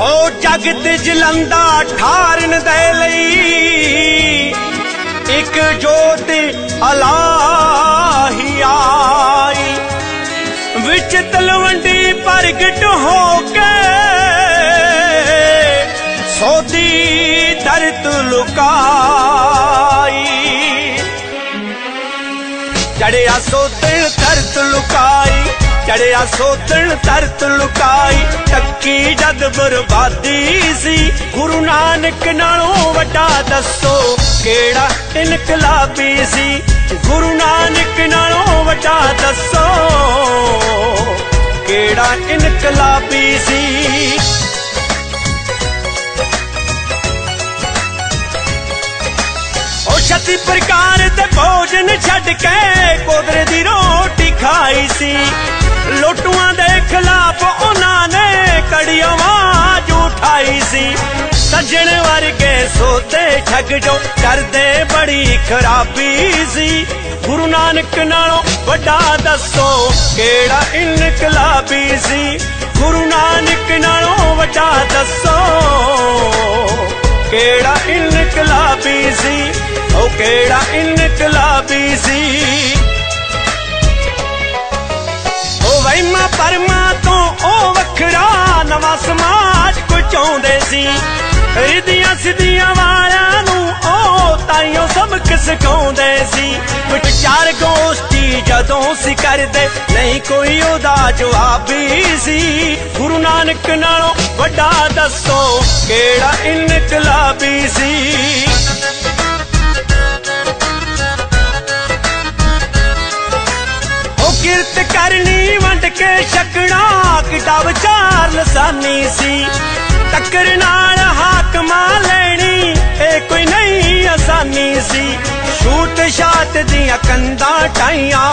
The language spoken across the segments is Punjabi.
ਹੋ ਜਗਤ ਜਲੰਦਾ ਠਾਰਨ ਦੇ ਲਈ। ਇੱਕ ਜੋਤ ਅਲਾਹੀ ਆਈ। ਵਿੱਚ ਤਲਵੰਡੀ ਪ੍ਰਗਟ ਹੋ ਕੇ ਸੋਦੀ ਦਰਦ ਲੁਕਾਈ। ਚੜਿਆ ਸੋਤਣ ਤਰਤ ਚੜਿਆ ਸੋਤਣ ਤਰਤ ਲੁਕਾਈ ਟੱਕੀ ਜਦ ਬਰਬਾਦੀ ਸੀ। ਗੁਰੂ ਨਾਨਕ ਨਾਲੋਂ ਵੱਡਾ ਦੱਸੋ, ਕਿਹੜਾ ਇਨਕਲਾਬੀ ਸੀ? ਗੁਰੂ ਨਾਨਕ ਨਾਲੋਂ ਵੱਡਾ ਦੱਸੋ, ਕਿਹੜਾ ਇਨਕਲਾਬੀ ਸੀ? ਉਹ ਛਤੀ ਪ੍ਰਕਾਰ ਦੇ ਭੋਜਨ ਛੱਡ ਕੇ ਕੋਦਰੇ ਦੀ ਆਵਾਜ਼ ਸੀ। ਸੱਜਣ ਵਰਗੇ ਸੋਤੇ ਠੱਗ ਜੋ ਕਰਦੇ ਬੜੀ ਖਰਾਬੀ ਸੀ। ਗੁਰੂ ਨਾਨਕ ਨਾਲੋਂ ਵੱਡਾ ਦੱਸੋ ਕਿਹੜਾ ਇਨਕਲਾਬੀ ਸੀ। ਗੁਰੂ ਨਾਨਕ ਨਾਲੋਂ ਵੱਡਾ ਦੱਸੋ ਕਿਹੜਾ ਇਨਕਲਾਬੀ ਸੀ। ਉਹ ਕਿਹੜਾ ਇਨਕਲਾਬੀ ਸੀ। ਉਹ ਵਹਿਮਾਂ ਪਰਮਾਂ ਤੋਂ ਉਹ ਵੱਖਰਾ ਨਵਾਂ ਸਮਾਜ ਚਾਹੁੰਦੇ ਸੀ। ਰਿਧੀਆਂ ਸਿੱਧੀਆਂ ਵਾਲਿਆਂ ਨੂੰ ਉਹ ਤਾਈਓ ਸਬਕ ਸਿਖਾਉਂਦੇ ਸੀ। ਵਿਚਾਰ ਗੋਸ਼ਟੀ ਜਦੋਂ ਸੀ ਕਰਦੇ, ਨਹੀਂ ਕੋਈ ਉਹਦਾ ਜਵਾਬੀ ਸੀ। ਗੁਰੂ ਨਾਨਕ ਨਾਲੋਂ ਵੱਡਾ ਦੱਸੋ, ਕਿਹੜਾ ਇਨਕਲਾਬੀ ਸੀ? ਉਹ ਕਿਰਤ ਕਰਨੀ ਵੰਡ ਕੇ ਛਕਣਾ, ਕਿਤਾਬ ਚਾਰ ਲਸਾਨੀ ਸੀ। ਟੱਕਰ ਨਾਲ ਹਾਕਮਾਂ ਲੈਣੀ। ਇਹ ਕੋਈ ਨਹੀਂ ਆਸਾਨੀ ਸੀ। ਛੂਟ ਛਾਤ ਦੀਆਂ ਕੰਧਾਂ ਟਾਈਆਂ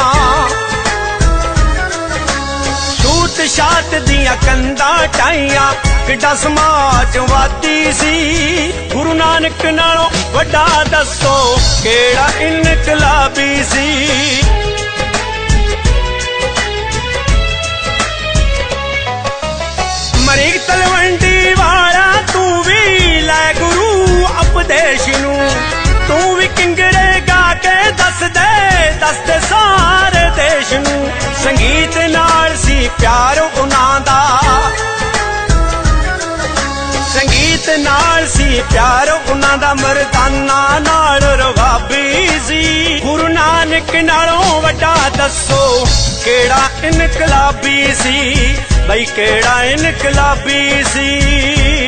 ਛੂਟ ਛਾਤ ਦੀਆਂ ਕੰਧਾਂ ਟਾਈਆਂ ਕਿੱਡਾ ਸਮਾਜਵਾਦੀ ਸੀ। ਗੁਰੂ ਨਾਨਕ ਨਾਲੋਂ ਵੱਡਾ ਦੱਸੋ ਕਿਹੜਾ ਇਨਕਲਾਬੀ ਸੀ। ਮਰੀ ਤਲਵੰਡੀ ਪਿਆਰ ਉਹਨਾਂ ਦਾ। ਸੰਗੀਤ ਨਾਲ ਸੀ ਪਿਆਰ ਉਹਨਾਂ ਦਾ, ਮਰਦਾਨਾ ਨਾਲ ਰਵਾਬੀ ਸੀ। ਗੁਰੂ ਨਾਨਕ ਨਾਲੋਂ ਵੱਡਾ ਦੱਸੋ ਕਿਹੜਾ ਇਨਕਲਾਬੀ ਸੀ? ਬਈ ਕਿਹੜਾ ਇਨਕਲਾਬੀ ਸੀ?